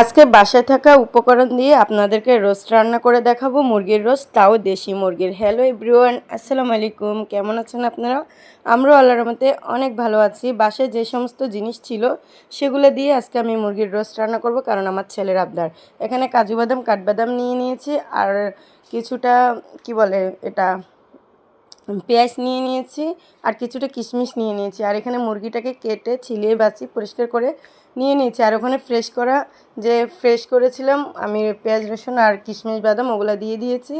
আজকে বাসায় থাকা উপকরণ দিয়ে আপনাদেরকে রোস্ট রান্না করে দেখাবো। মুরগির রোস্ট, তাও দেশি মুরগির। হ্যালো এভরিওয়ান আসসালামু আলাইকুম। কেমন আছেন আপনারা? আমরাও আল্লাহর রহমতে অনেক ভালো আছি। বাসায় যে সমস্ত জিনিস ছিল, সেগুলো দিয়ে আজকে আমি মুরগির রোস্ট রান্না করব, কারণ আমার ছেলের আবদার। এখানে কাজু বাদাম, কাঠবাদাম নিয়ে নিয়েছি, আর কিছুটা, কি বলে এটা পেঁয়াজ নিয়ে নিয়েছি আর কিছুটা কিশমিশ নিয়ে নিয়েছি। আর এখানে মুরগিটাকে কেটে ছিলিয়ে বাছি পরিষ্কার করে নিয়ে নিয়েছি। আর ওখানে ফ্রেশ করা যে ফ্রেশ করেছিলাম, আমি পেঁয়াজ, রসুন আর কিশমিশ, বাদাম ওগুলো দিয়ে দিয়েছি।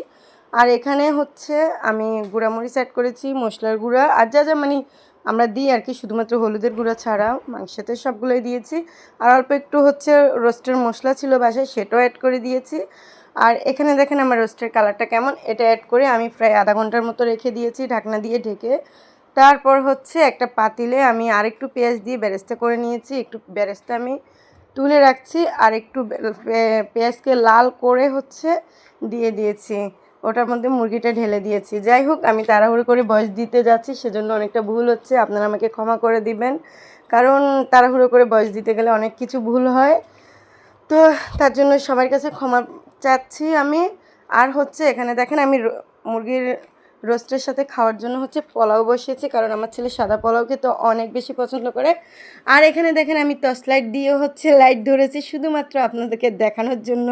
আর এখানে হচ্ছে আমি গুঁড়ামরিচ অ্যাড করেছি, মশলার গুঁড়া আর যা যা মানে আমরা দিই আর কি, শুধুমাত্র হলুদের গুঁড়া ছাড়া মাংসতে সবগুলোই দিয়েছি। আর অল্প একটু হচ্ছে রোস্টের মশলা ছিল বাসায় সেটাও অ্যাড করে দিয়েছি। আর এখানে দেখেন আমার রোস্টের কালারটা কেমন। এটা অ্যাড করে আমি প্রায় আধা ঘণ্টার মতো রেখে দিয়েছি ঢাকনা দিয়ে ঢেকে। তারপর হচ্ছে একটা পাতিলে আমি আরেকটু পেঁয়াজ দিয়ে বেরেস্তা করে নিয়েছি। একটু বেরেস্তা আমি তুলে রাখছি আর একটু পেঁয়াজকে লাল করে হচ্ছে দিয়ে দিয়েছি। ওটার মধ্যে মুরগিটা ঢেলে দিয়েছি। যাই হোক, আমি তাড়াহুড়ো করে বয়স দিতে যাচ্ছি, সেজন্য অনেকটা ভুল হচ্ছে। আপনারা আমাকে ক্ষমা করে দিবেন। কারণ তাড়াহুড়ো করে বয়স দিতে গেলে অনেক কিছু ভুল হয়। তো তার জন্য সবার কাছে ক্ষমা চাচ্ছি আমি। আর হচ্ছে এখানে দেখেন আমি মুরগির রোস্টের সাথে খাওয়ার জন্য হচ্ছে পোলাও বসিয়েছি, কারণ আমার ছেলে সাদা পোলাও খেতে অনেক বেশি পছন্দ করে। আর এখানে দেখেন আমি টর্চ লাইট দিয়ে হচ্ছে লাইট ধরেছি, শুধুমাত্র আপনাদেরকে দেখানোর জন্য।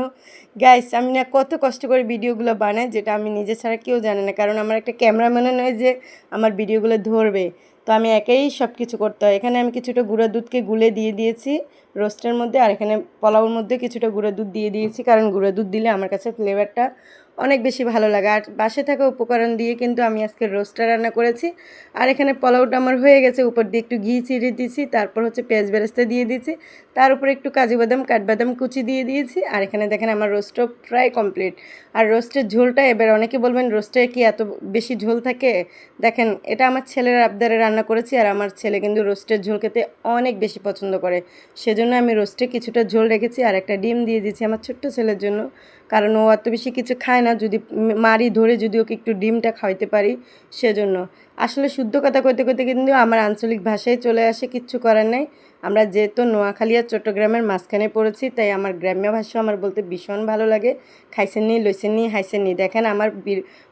গাইস আমি না কত কষ্ট করে ভিডিওগুলো বানাই, যেটা আমি নিজে ছাড়া কেউ জানে না, কারণ আমার একটা ক্যামেরাম্যানও নয় যে আমার ভিডিওগুলো ধরবে। তো আমি একাই সব কিছু করতে হয়। এখানে আমি কিছুটা গুঁড়া দুধকে গুলে দিয়ে দিয়েছি রোস্টের মধ্যে, আর এখানে পোলাওর মধ্যে কিছুটা গুঁড়া দুধ দিয়ে দিয়েছি, কারণ গুঁড়া দুধ দিলে আমার কাছে ফ্লেভারটা অনেক বেশি ভালো লাগে। আর বাসে থাকা উপকরণ দিয়ে কিন্তু আমি আজকে রোস্টটা রান্না করেছি। আর এখানে পোলাওটা আমার হয়ে গেছে। উপর দিয়ে একটু ঘি ছিঁড়ে দিয়েছি, তারপর হচ্ছে পেঁয়াজ বেরেস্তা দিয়ে দিয়েছি। তার উপরে একটু কাজু বাদাম, কাঠবাদাম কুচি দিয়ে দিয়েছি। আর এখানে দেখেন আমার রোস্টও প্রায় কমপ্লিট। আর রোস্টের ঝোলটা এবার অনেকে বলবেন, রোস্টে কি এত বেশি ঝোল থাকে? দেখেন, এটা আমার ছেলের আবদারে রান্না করেছি, আর আমার ছেলে কিন্তু রোস্টের ঝোল খেতে অনেক বেশি পছন্দ করে। সেজন্য আমি রোস্টে কিছুটা ঝোল রেখেছি, আর একটা ডিম দিয়ে দিয়েছি আমার ছোট্ট ছেলের জন্য। কারণ ও অত বেশি কিছু খায় না, যদি মারি ধরে যদি ওকে একটু ডিমটা খাওয়াইতে পারি সেজন্য। আসলে শুদ্ধ কথা কইতে কইতে কিন্তু আমার আঞ্চলিক ভাষায় চলে আসে, কিচ্ছু করার নেই। আমরা যেহেতু নোয়াখালী আর চট্টগ্রামের মাঝখানে পড়েছি, তাই আমার গ্রাম্য ভাষা আমার বলতে ভীষণ ভালো লাগে। খাইছেন নি, লইছেন নি, হাইছেন নি। দেখেন আমার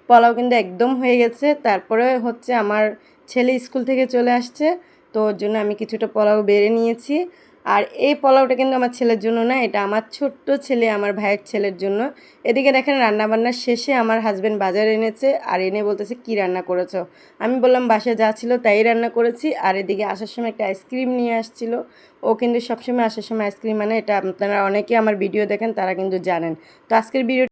পোলাও কিন্তু একদম হয়ে গেছে। তারপরে হচ্ছে আমার ছেলে স্কুল থেকে চলে আসছে, তো ওর জন্য আমি কিছুটা পোলাও বেড়ে নিয়েছি। আর এই পোলাওটা কিন্তু আমার ছেলের জন্য না, এটা আমার ছোট্ট ছেলে, আমার ভাইয়ের ছেলের জন্য। এদিকে দেখেন রান্নাবান্নার শেষে আমার হাজব্যান্ড বাজার এনেছে আর এনে বলতেছে, কি রান্না করেছ? আমি বললাম, বাসায় যা ছিল তাই রান্না করেছি। আর এদিকে আসার সময় একটা আইসক্রিম নিয়ে আসছিল। ও কিন্তু সবসময় আসার সময় আইসক্রিম মানে এটা আপনারা অনেকে আমার ভিডিও দেখেন, তারা কিন্তু জানেন। তো আজকের ভিডিও